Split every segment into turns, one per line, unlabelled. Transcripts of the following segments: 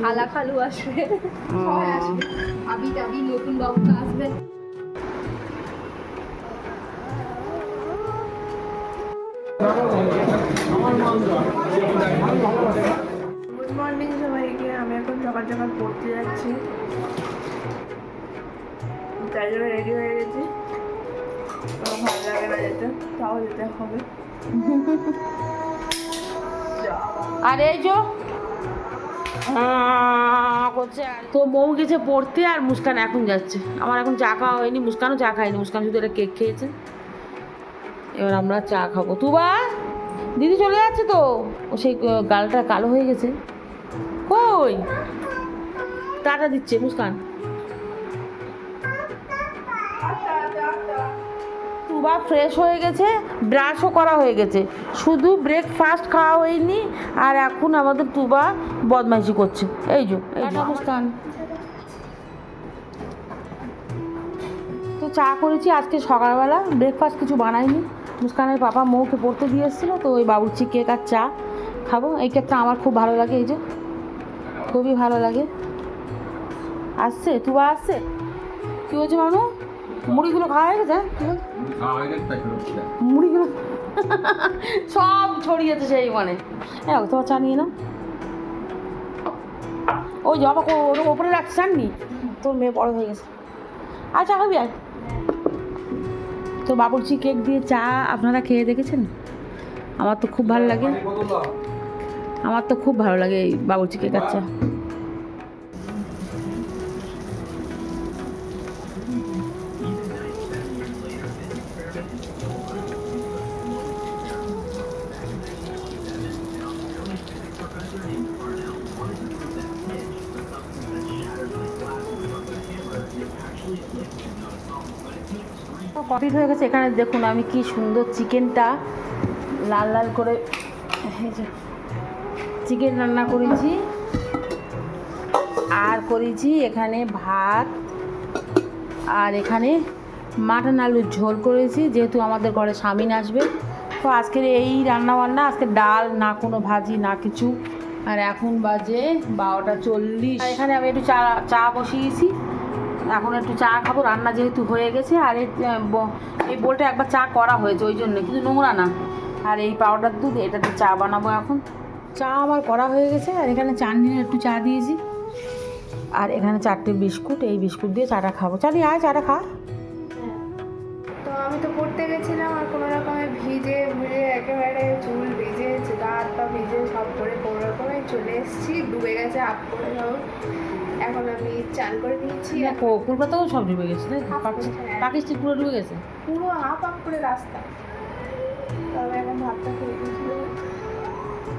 খালা খালু আসবে আসবে। আবি টাবি নতুন বাবু আসবে।
গুড মর্নিং সবাইকে। আমি এখন সকাল সকাল পড়তে যাচ্ছি। তাই জন্য রেডি হয়ে গেছি। ভালো লাগে না যেতে। তাও যেতে হবে।
আর এই যো করছে। তো মৌ গেছে পড়তে আর মুস্কান এখন যাচ্ছে। আমার এখন চা খাওয়া হয়নি, মুস্কানও চা খায়নি। মুস্কান শুধু একটা কেক খেয়েছে। এবার আমরা চা খাব। তুবা, দিদি চলে যাচ্ছে তো। ও সেই গালটা কালো হয়ে গেছে। কই? টাটা দিচ্ছে মুস্কান। তুবা ফ্রেশ হয়ে গেছে ব্রাশও করা হয়ে গেছে। শুধু ব্রেকফাস্ট খাওয়া হয়নি আর এখন আমাদের টুবা বদমাইশি করছে। এই যে মুস্কান তো চা করেছি আজকে সকালবেলা ব্রেকফাস্ট কিছু বানাইনি। মুস্কানের পাপা মৌকে পড়তে দিয়ে এসেছিল তো ওই বাবুর্চি কেক আর চা খাব। এই কেকটা আমার খুব ভালো লাগে এই যে। খুবই ভালো লাগে। আসছে তুবা আসছে? কী হয়েছে মানু মুড়িগুলো খাওয়া হয়ে গেছে? মুড়িগুলো? সব ছড়িয়েছে সেই মানে হ্যাঁ তোমার চা নিয়ে নাও। ওই জবা ওর ওপরে রাখছি জাননি তোর মেয়ে বড় হয়ে গেছে। চা খাবি আর তো বাবুর্চি কেক দিয়ে চা আপনারা খেয়ে দেখেছেন? আমার তো খুব ভালো লাগে। আমার তো খুব ভালো লাগে এই বাবুর্চি কেক আর চা। কমপ্লিট হয়ে গেছে। এখানে দেখুন আমি কি সুন্দর চিকেনটা লাল লাল করে চিকেন রান্না করেছি। আর করেছি এখানে ভাত, আর এখানে মাটন আলুর ঝোল করেছি, যেহেতু আমাদের ঘরে স্বামীন আসবে। তো আজকের এই রান্না বান্না আজকে ডাল, না কোনো ভাজি, না কিছু। আর এখন বাজে বারোটা চল্লিশ। এখানে আমি একটু চা চা বসিয়েছি। এখন একটু চা খাব, রান্না যেহেতু হয়ে গেছে, আর এই বোলটা একবার চা করা হয়েছে, ওই জন্য, কিন্তু নোংরা না। আর এই পাউডার দুধ, এটাতে চা বানাবো এখন। চা আমার করা হয়ে গেছে, আর এখানে চানডিনে একটু চা দিয়েছি। আর এখানে চারটে বিস্কুট, এই বিস্কুট দিয়ে চাটা খাব। চালি আয়, চাটা খা।
তো আমি তো পড়তে গেছিলাম, আর কোনো রকমে ভিজে ভিজে একেবারে চুল ভিজে হাত পা ভিজে সব করে, কোনো রকমে চলে এসেছি, ডুবে গেছে আপ করে এখন আমি চান করে নিয়েছি।
কো- কলকাতাও সব ডুবে গেছে। পাকিস্তান পুরো ডুবে গেছে?
পুরো হাফ আপ করে রাস্তা। তবে এখন ভাতটা খেয়ে গেছিল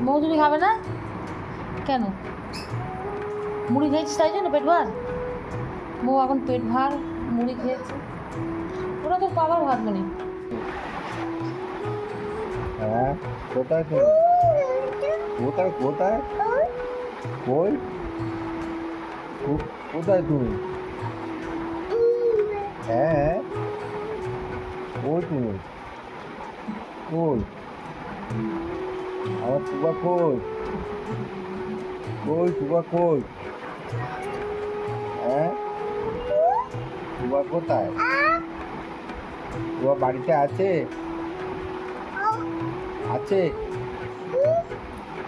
মৌজুরি খাবে না? কেন? মুড়ি খেয়েছিস তাই জন্য পেট ভার? বউ এখন পেট ভার মুড়ি খেয়েছে। ওরা তো বাবার ভাত মানে।
হ্যাঁ কোথায় তুমি? কোথায় কোথায়? কই? কোথায় তুমি? হ্যাঁ। কই তুমি? কই? আমার তুবা কই? কই তুবা কই? হ্যাঁ? তুবা কোথায়? তুবা বাড়িতে আছে? আছে?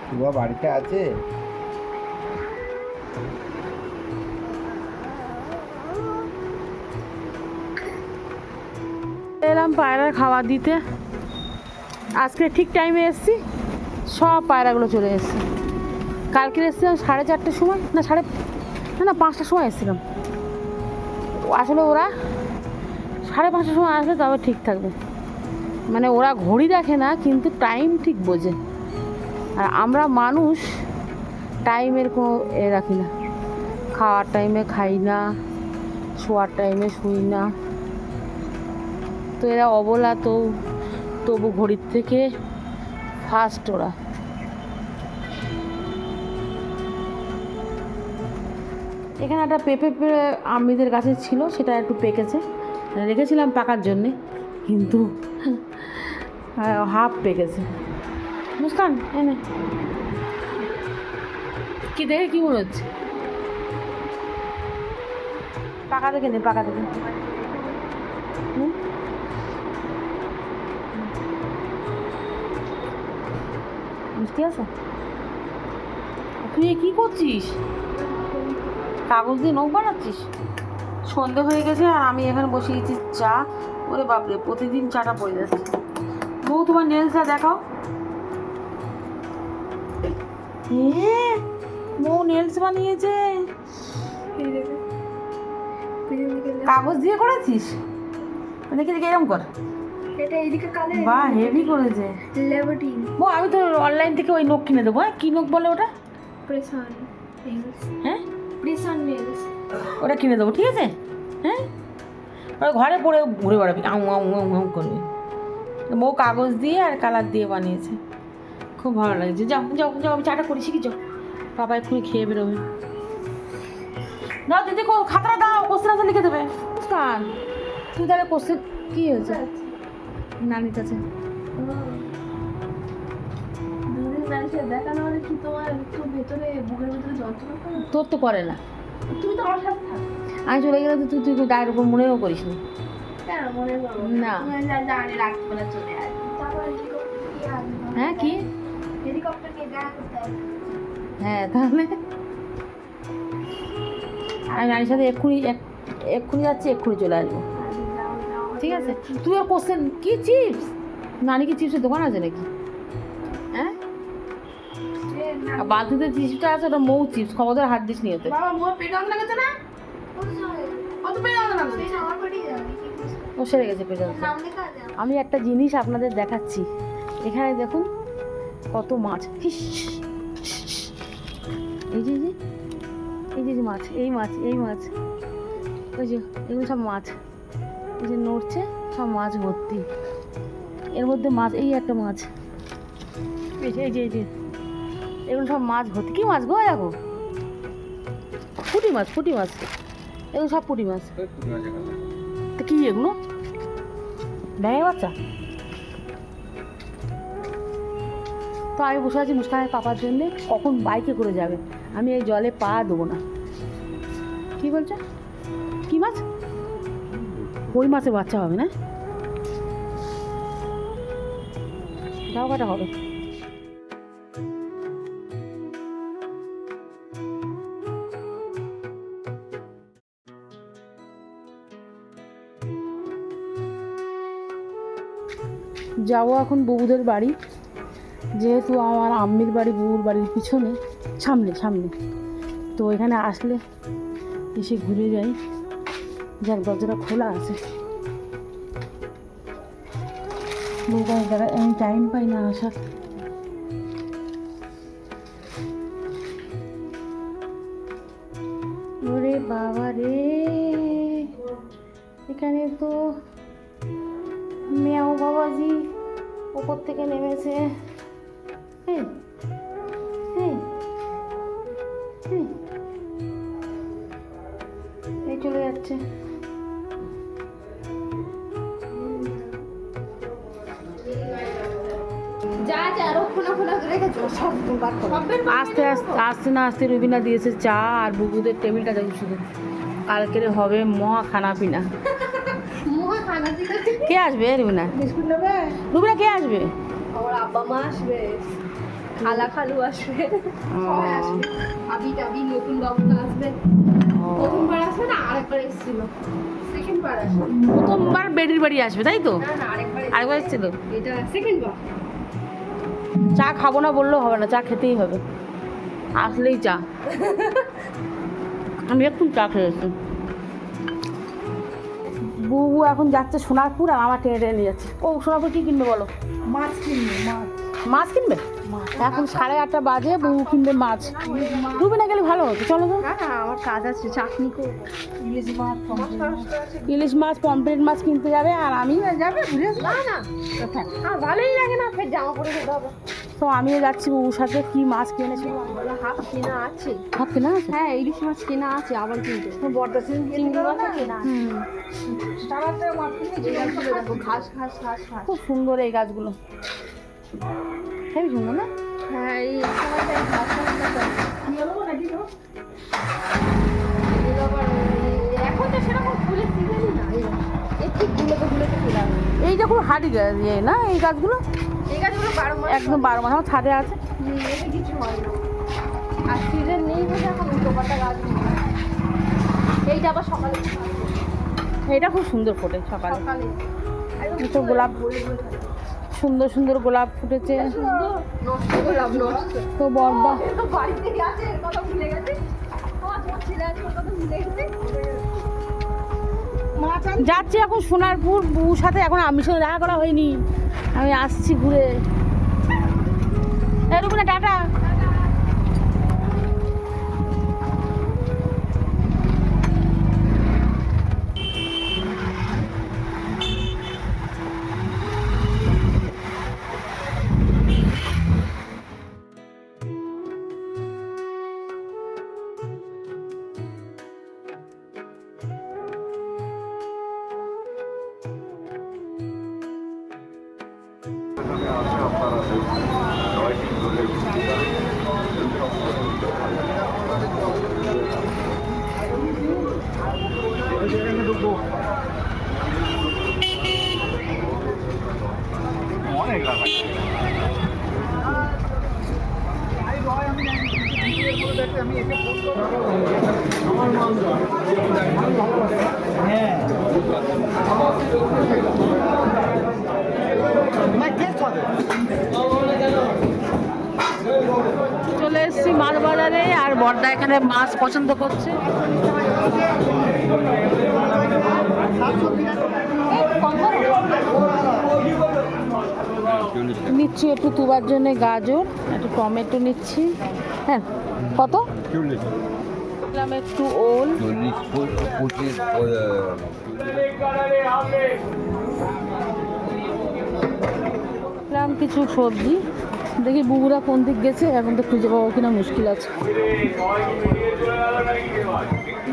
তুবা বাড়িতে আছে?
পায়রার খাবার দিতে। আজকে ঠিক টাইমে এসছি, সব পায়রাগুলো চলে এসছে। কালকে এসেছিলাম সাড়ে চারটের সময়, না সাড়ে, না না, পাঁচটার সময় এসেছিলাম। আসলে ওরা সাড়ে পাঁচটার সময় আসলে তবে ঠিক থাকবে। মানে ওরা ঘড়ি দেখে না, কিন্তু টাইম ঠিক বোঝে। আর আমরা মানুষ টাইমের কোনো এ রাখি না। খাওয়ার টাইমে খাই না, শোয়ার টাইমে শুই না। তো এরা অবলা, তো তবু ঘড়ির থেকে ফার্স্ট ওরা। এখানে একটা পেঁপে আমিদের গাছে ছিল, সেটা একটু পেকেছে। রেখেছিলাম পাকার জন্যে, কিন্তু হাফ পেকেছে। মুস্কান, এনে। কি দেখে কি মনে হচ্ছে? পাকা দেখে নে, পাকা দেখে। হুম? মিষ্টি আছে? তুই কি করছিস? কাগজ দিয়ে নখ বানাচ্ছিস? সন্ধে হয়ে গেছে আর আমি এখানে বসে গেছি চা। ওরে বাপরে প্রতিদিন চাটা পড়ে যাচ্ছে। বউ তোমার নেলসটা দেখাও। এ, বউ নেলস বানিয়েছে। কাগজ দিয়ে করেছিস? দেখি দেখি এরকম কর।
এটা এইদিকে কালে
বাহ হেভি করেছে।
লেবার্টিন
বউ আমি তো অনলাইন থেকে ওই নখ কিনে দেবো হ্যাঁ? কী নখ বলে ওটা?
প্রেসন
হ্যাঁ?
প্রেসন নেলস
ওটা কিনে দেবো ঠিক আছে? হ্যাঁ? ওরা ঘরে পরে ঘুরে বেড়াবি আউ আউ আউ আউ করবে। বউ কাগজ দিয়ে আর কালার দিয়ে বানিয়েছে। খুব ভালো লাগছে। যাও যাও যাও আমি চাটা করি শিখি যাও বাবা এক্ষুনি খেয়ে বেরোবে। দাও দিদি কো- খাতাটা দাও কোশ্চেন আছে লিখে দেবে। তুই তাহলে কোশ্চেন কী হয়েছে?
যন্ত্রণা করে
তোর তো করে না।
তুমি তো আমার সাথে থাকো।
আমি চলে গেলে তো তুই তুই গায়ের উপর মনেও করিস না। না। হ্যাঁ কি? হ্যাঁ তাহলে? আমি নানির সাথে এক্ষুনি এক- এক্ষুনি যাচ্ছি এক্ষুনি চলে আসব। ঠিক আছে? তুই আর কোশ্চেন কি চিপস নানি কি চিপসের দোকান আছে নাকি? হ্যাঁ? বালতিতে চিপসটা আছে ওটা মৌ চিপস খবরদার হাত দিস নিয়ে
বাবা মোর পেট না? কত পেট অন্ধ লাগছে
ও সেরে গেছে পেটে আমি একটা জিনিস আপনাদের দেখাচ্ছি। এখানে দেখুন কত মাছ। হিস, এই যে এই এই যে এই যে মাছ এই মাছ এই মাছ। ওই যে এগুলো সব মাছ। এই যে নড়ছে সব মাছ ভর্তি। এর মধ্যে মাছ এই একটা মাছ। এই যে এই যে এই যে। এগুলো সব মাছ ভর্তি। কি মাছ গো দেখো? পুঁটি মাছ পুঁটি মাছ। এগুলো সব পুঁটি মাছ। তো কি এগুলো? ব্যাঙের বাচ্চা? তো আমি বসে আছি মুস্কানের পাপার জন্যে কখন বাইকে করে যাবে? আমি এই জলে পা দেবো না। কি বলছো? কি মাছ? ওই মাছে বাচ্চা হবে, না? দাও কাটা হবে। যাব এখন বউদের বাড়ি। যেহেতু আমার আম্মির বাড়ি, বউর বাড়ির পিছনে, সামনে সামনে। তো এখানে আসলে এসে ঘুরে যাই। যার দরজাটা খোলা আছে। বউটা জায়গায় আমি টাইম পাই না আসার ওরে বাবা রে। এখানে তো মেয়াও বাবাজি ওপর থেকে নেমেছে। এই, আস্তে আস্তে আস্তে না আস্তে রুবিনা দিয়েছে চা আর বুবুদের টেবিলটা দেখুন শুধু। কালকের হবে মহা খানা পিনা। কে আসবে রুবিনা? রুবিনা কে আসবে?
আমার আব্বা মা আসবে। খালা খালু আসবে।
সবাই আসবে। আবি টাবি নতুন বাবুটা আসবে। প্রথমবার আসবে না? আরেকবার এসেছিল। সেকেন্ড আসবে।
প্রথমবার বেডির বাড়ি আসবে তাই তো?
আরেকবার
এসেছিল।
এটা
চা খাব না বললেও হবে না চা খেতেই হবে। আসলেই চা। আমি একটু চা খেয়েছি বুবু এখন যাচ্ছে সোনারপুর আর আমার টেনে টেনে নিয়ে যাচ্ছে। ও সোনারপুর কী কিনবে বলো?
মাছ কিনবে মাছ।
মাছ কিনবে? এখন সাড়ে আটটা বাজে বউ কিনবে মাছ। ডুবে না গেলে ভালো হতো চলো তো।
না না আমার কাজ আছে চাটনি ইলিশ মাছ
পমফ্রেট মাছ কিনতে যাবে আর আমি
যাবে ঘুরে না না। ভালোই লাগে না ফের জামা পরে যেতে হবে।
তো আমিও যাচ্ছি বউর সাথে কি মাছ কিনেছি।
হাফ কেনা আছে।
হাত কেনা আছে?
হ্যাঁ ইলিশ মাছ কেনা আছে আবার কিন্তু।
বড়টা চিংড়ি মাছ কেনা আছে?
খুব সুন্দর এই গাছগুলো। হেবি সুন্দর না?
হ্যাঁ এই সময়টায় ঘাস ঘাস ঘাস আছে। এগুলো আবার, এখন তো সেরকম ফুলের সিজনই না এই একটু গুলোতে গুলোতে ফুল আসে
এইটা খুব হার্ডি গাছ ইয়ে না এই গাছগুলো?
এই গাছগুলো বারো মাস
একদম বারো মাস আমার ছাদে আছে।
কিছু হয় না। আর সিজন নেই বলে এখন উল্টো পাল্টা গাছ এইটা আবার সকালে
এটা খুব সুন্দর ফোটে সকালে।
সকালে।
গোলাপ। সুন্দর সুন্দর গোলাপ ফুটেছে। তো বর্দা।
আমার
যাচ্ছি এখন সোনারপুর বউর সাথে এখন আমি সাথে দেখা করা হয়নি। আমি আসছি ঘুরে। এরকম না টাটা। Thank you. এখানে মাছ পছন্দ করছে। নিচ্ছি একটু তুবার জন্য গাজর, একটু টমেটো নিচ্ছি। হ্যাঁ কত? একটু ওল। কিছু সবজি। দেখি বুবুরা কোন দিক গেছে, এখন তো খুঁজে পাবো কিনা মুশকিল আছে।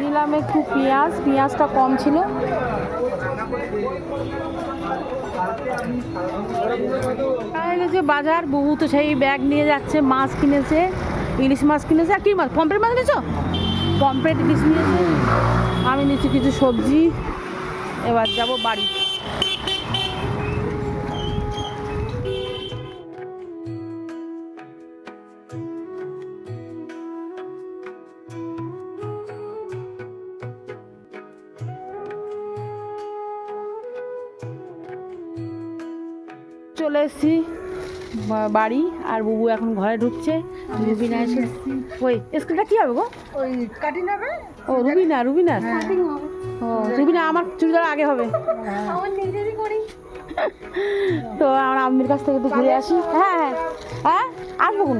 নিলাম একটু পেঁয়াজ, পেঁয়াজটা কম ছিল। যে বাজার বহু তো সেই ব্যাগ নিয়ে যাচ্ছে, মাছ কিনেছে, ইলিশ মাছ কিনেছে। আর কি মাছ? পম্পেট মাছ নিয়েছো পম্পেট ইলিশ নিয়েছে। আমি নিচ্ছি কিছু সবজি। এবার যাব বাড়ি। চলে এসেছি বাড়ি আর বুবু এখন ঘরে ঢুকছে। রুবিনা এসে ওই স্কুলটা কি হবে গো?
ওই কাটিং হবে
ও রুবিনা রুবিনা। ও রুবিনা আমার চুড়িদার আগে হবে।
করি।
তো আমরা আম্মির কাছ থেকে তো ঘুরে আসি। হ্যাঁ হ্যাঁ। হ্যাঁ আসব কোন?